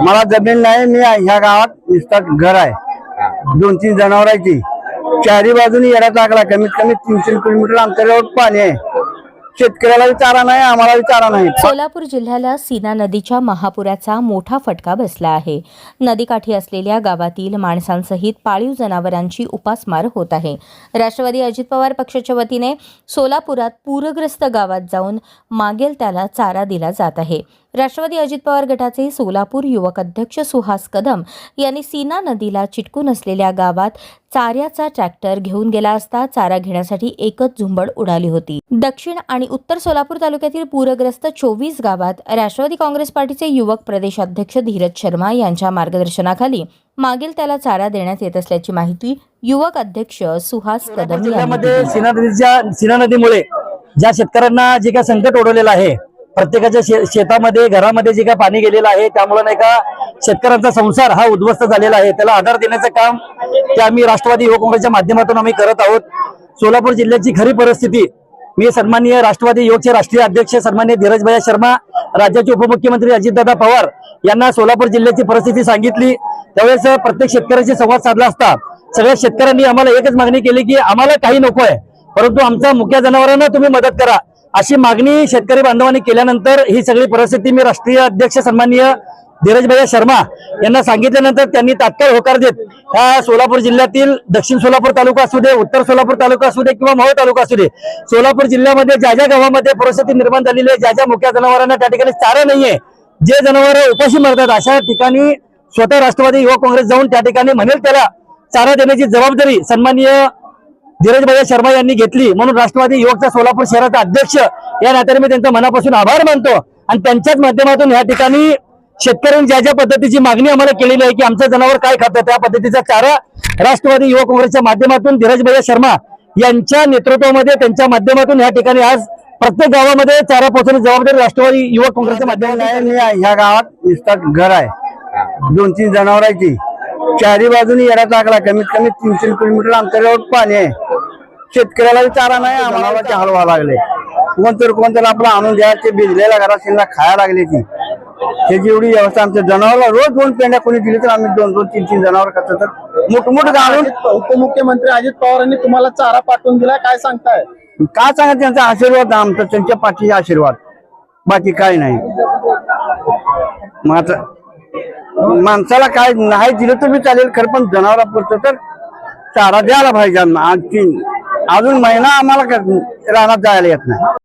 मला जमीन नाही मी ह्या गावात नुसतं घर आहे. दोन तीन जनावरांची चारी बाजूनी येडा टाकला कमीत कमी तीन तीन किलोमीटर अंतरावर पाणी आहे. शेतकऱ्यालाही चारा नाही आम्हालाही चारा नाही. सोलापूर जिल्ह्याला सीना नदीच्या महापुराचा मोठा फटका बसला आहे. नदीकाठी असलेल्या गावातील माणसांसहित पाळीव जनावरांची उपासमार होत आहे. राष्ट्रवादी अजित पवार पक्षाच्या वतीने सोलापुरात पूरग्रस्त गावात जाऊन मागेल त्याला चारा दिला जात आहे. राष्ट्रवादी अजित पवार गटाचे सोलापूर युवक अध्यक्ष सुहास कदम यांनी सीना नदीला चिटकून असलेल्या गावात चाऱ्याचा ट्रॅक्टर घेऊन गेला असता चारा घेण्यासाठी एकच झुंबड उडाली होती दक्षिण आणि उत्तर सोलापूर तालुक्यातील पूरग्रस्त चोवीस गावात राष्ट्रवादी काँग्रेस पार्टीचे युवक प्रदेशाध्यक्ष धीरज शर्मा यांच्या मार्गदर्शनाखाली मागील त्याला चारा देण्यात येत असल्याची माहिती युवक अध्यक्ष सुहास कदम यांनी. सीना नदीच्या सीना नदीमुळे ज्या शेतकऱ्यांना जे काही संकट ओढवलेलं आहे प्रत्येकाच्या शे- शेतामध्ये घरामध्ये जे काही पाणी गेलेलं आहे त्यामुळे नाही का शेतकऱ्यांचा संसार हा उद्ध्वस्त झालेला आहे. त्याला आधार देण्याचं काम ते आम्ही राष्ट्रवादी युवक काँग्रेसच्या माध्यमातून आम्ही करत आहोत. सोलापूर जिल्ह्याची खरी परिस्थिती मी सन्माननीय राष्ट्रवादी युवकचे राष्ट्रीय अध्यक्ष सन्मान्य धीरजभाई शर्मा राज्याचे उपमुख्यमंत्री अजितदादा पवार यांना सोलापूर जिल्ह्याची परिस्थिती सांगितली. त्यावेळेस प्रत्येक शेतकऱ्याशी संवाद साधला असता. सगळ्या शेतकऱ्यांनी आम्हाला एकच मागणी केली की आम्हाला काही नको आहे परंतु आमच्या मुख्या जनावरांना तुम्ही मदत करा. अशी मागणी शेतकरी बांधवांनी केल्यानंतर ही सगळी परिस्थिती मी राष्ट्रीय अध्यक्ष सन्माननीय धीरजभाई शर्मा यांना सांगितल्यानंतर त्यांनी तात्काळ होकार देत ह्या सोलापूर जिल्ह्यातील दक्षिण सोलापूर तालुका असू दे उत्तर सोलापूर तालुका असू दे किंवा मोहोळ तालुका असू दे सोलापूर जिल्ह्यामध्ये ज्या ज्या गावामध्ये परिस्थिती निर्माण झालेली आहे ज्या ज्या मुख्या जनावरांना त्या ठिकाणी चारा नाहीये जे जनावर उपाशी मरतात अशा ठिकाणी स्वतः राष्ट्रवादी युवक काँग्रेस जाऊन त्या ठिकाणी म्हणेल त्याला चारा देण्याची जबाबदारी सन्माननीय धीरज भाई शर्मा यांनी घेतली. म्हणून राष्ट्रवादी युवकचा सोलापूर शहराचा अध्यक्ष या नात्याने मी त्यांचा मनापासून आभार मानतो. आणि त्यांच्याच माध्यमातून या ठिकाणी शेतकऱ्यांनी ज्या ज्या पद्धतीची मागणी आम्हाला केलेली आहे की आमचं जनावर काय खातं त्या पद्धतीचा चारा राष्ट्रवादी युवक काँग्रेसच्या माध्यमातून धीरज भाई शर्मा यांच्या नेतृत्वामध्ये त्यांच्या माध्यमातून या ठिकाणी आज प्रत्येक गावामध्ये चारा पोहोचवण्याची जबाबदारी राष्ट्रवादी युवक काँग्रेसच्या माध्यमातून या ह्या गावात नुसतं घर आहे. दोन तीन जनावरांची चारी बाजूनी येण्यात लागला कमीत कमी तीन तीन किलोमीटर अंतरावर पाणी आहे. शेतकऱ्यालाही चारा नाही आम्हाला हलवा लागले. कोणतर कोणतर आपलं आणून द्या ते भिजलेल्या घरात त्यांना खायला लागले ती त्याची एवढी व्यवस्था आमच्या जनावरला रोज दोन पेंड्या कोणी दिली तर आम्ही दोन दोन तीन तीन जनावर खातो तर. मोठमोठ घालून उपमुख्यमंत्री अजित पवारांनी तुम्हाला चारा पाठवून दिलाय काय सांगताय? का सांगा त्यांचा आशीर्वाद आमचा त्यांच्या पाठीचा आशीर्वाद. बाकी काय नाही. माणसाला काय नाही दिलं तर मी चालेल खरं पण जनावरापुरतं तर चारा द्यायला पाहिजे आणखी अजून महिना आम्हाला रानात जायला येत नाही.